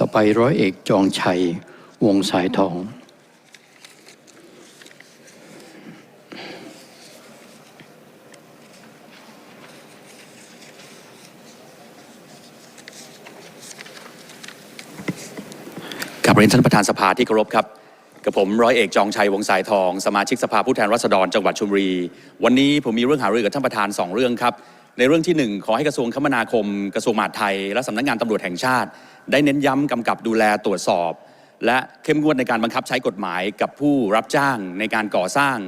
ต่อไปร้อยเอกจองชัย วงสายทอง กับเรียนท่านประธานสภาที่เคารพครับกับผมร้อยเอกจองชัยวงสายทอง สมาชิกสภาผู้แทนราษฎรจังหวัดชลบุรี วันนี้ผมมีเรื่องหารือกับท่านประธานสองเรื่องครับ ในเรื่องที่หนึ่งขอให้กระทรวงคมนาคม กระทรวงมหาดไทย และสำนักงานตำรวจแห่งชาติ ได้เน้นย้ำกำกับดูแลตรวจสอบ และเข้มงวดในการบังคับใช้กฎหมายกับผู้รับจ้างในการก่อสร้าง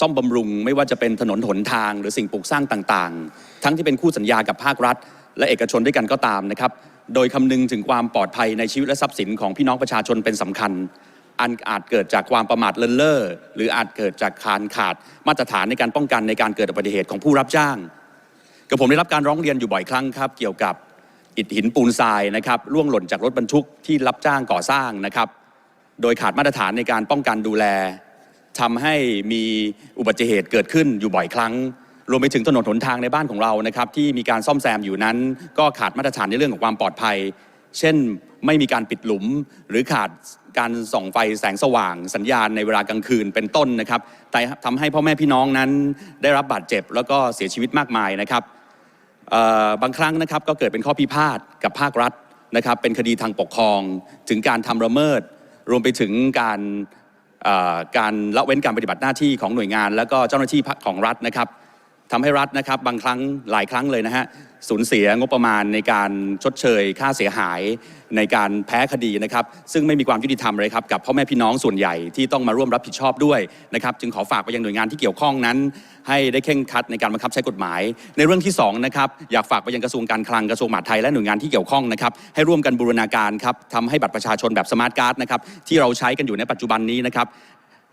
ซ่อมบำรุง ไม่ว่าจะเป็นถนนหนทาง หรือสิ่งปลูกสร้างต่างๆ ทั้งที่เป็นคู่สัญญากับภาครัฐ และเอกชนด้วยกันก็ตามนะครับโดยคำนึงถึงความปลอดภัยในชีวิตและทรัพย์สินของพี่น้องประชาชนเป็นสำคัญ อันอาจเกิดจากความประมาทเลินเล่อหรืออาจเกิดจากการขาดมาตรฐานในการป้องกันในการเกิดอุบัติเหตุของผู้รับจ้าง กับผมได้รับการร้องเรียนอยู่บ่อยครั้งครับ เกี่ยวกับอิฐหินปูนทรายนะครับร่วงหล่นจากรถบรรทุกที่รับจ้างก่อสร้างนะครับ โดยขาดมาตรฐานในการป้องกันดูแลทำให้มีอุบัติเหตุเกิดขึ้นอยู่บ่อยครั้ง รวมไปถึงถนนหนทางในบ้านของเรานะครับ ที่มีการซ่อมแซมอยู่นั้น ก็ขาดมาตรฐานในเรื่องของความปลอดภัย เช่น ไม่มีการปิดหลุม หรือขาดการส่องไฟแสงสว่าง สัญญาณในเวลากลางคืนเป็นต้นนะครับแต่ทำให้พ่อแม่พี่น้องนั้นได้รับบาดเจ็บแล้วก็เสียชีวิตมากมายนะครับบางครั้งนะครับก็เกิดเป็นข้อพิพาทกับภาครัฐนะครับ เป็นคดีทางปกครองถึงการทำละเมิด รวมไปถึงการการละเว้นการปฏิบัติหน้าที่ของหน่วยงาน แล้วก็เจ้าหน้าที่ของรัฐนะครับ ทำให้รัฐนะครับบางครั้งหลายครั้งเลยนะฮะสูญเสียงบประมาณในการชดเชย ค่าเสียหายในการแพ้คดีนะครับ ซึ่งไม่มีความยุติธรรมเลยครับกับพ่อแม่พี่น้องส่วนใหญ่ที่ต้องมาร่วมรับผิดชอบด้วยนะครับ จึงขอฝากไปยังหน่วยงานที่เกี่ยวข้องนั้น ให้ได้เข่งคัดในการบังคับใช้กฎหมาย ในเรื่องที่สองนะครับอยากฝากไปยังกระทรวงการคลังกระทรวงมหาดไทยและหน่วยงานที่เกี่ยวข้องนะครับให้ร่วมกันบูรณาการครับทำให้บัตรประชาชนแบบสมาร์ทการ์ดนะครับที่เราใช้กันอยู่ในปัจจุบันนี้นะครับ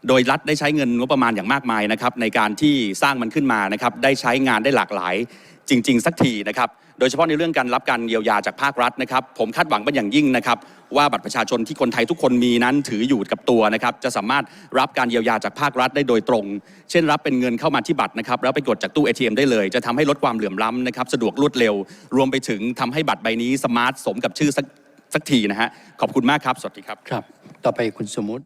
โดยรัฐได้ใช้เงินงบประมาณอย่างมากมายนะครับในการที่สร้างมันขึ้นมานะครับได้ใช้งานได้หลากหลายจริง ๆ สักทีนะครับโดยเฉพาะในเรื่องการรับการเยียวยาจากภาครัฐนะครับ ผมคาดหวังเป็นอย่างยิ่งนะครับ ว่าบัตรประชาชนที่คนไทยทุกคนมีนั้นถืออยู่กับตัวนะครับ จะสามารถรับการเยียวยาจากภาครัฐได้โดยตรง เช่น รับเป็นเงินเข้ามาที่บัตรนะครับแล้วไปกดจากตู้ ATM ได้เลย จะทำให้ลดความเหลื่อมล้ำนะครับสะดวกรวดเร็ว รวมไปถึงทำให้บัตรใบนี้สมาร์ทสมกับชื่อสักสักทีนะฮะขอบคุณมากครับสวัสดีครับครับ ต่อไปคุณสมมุติ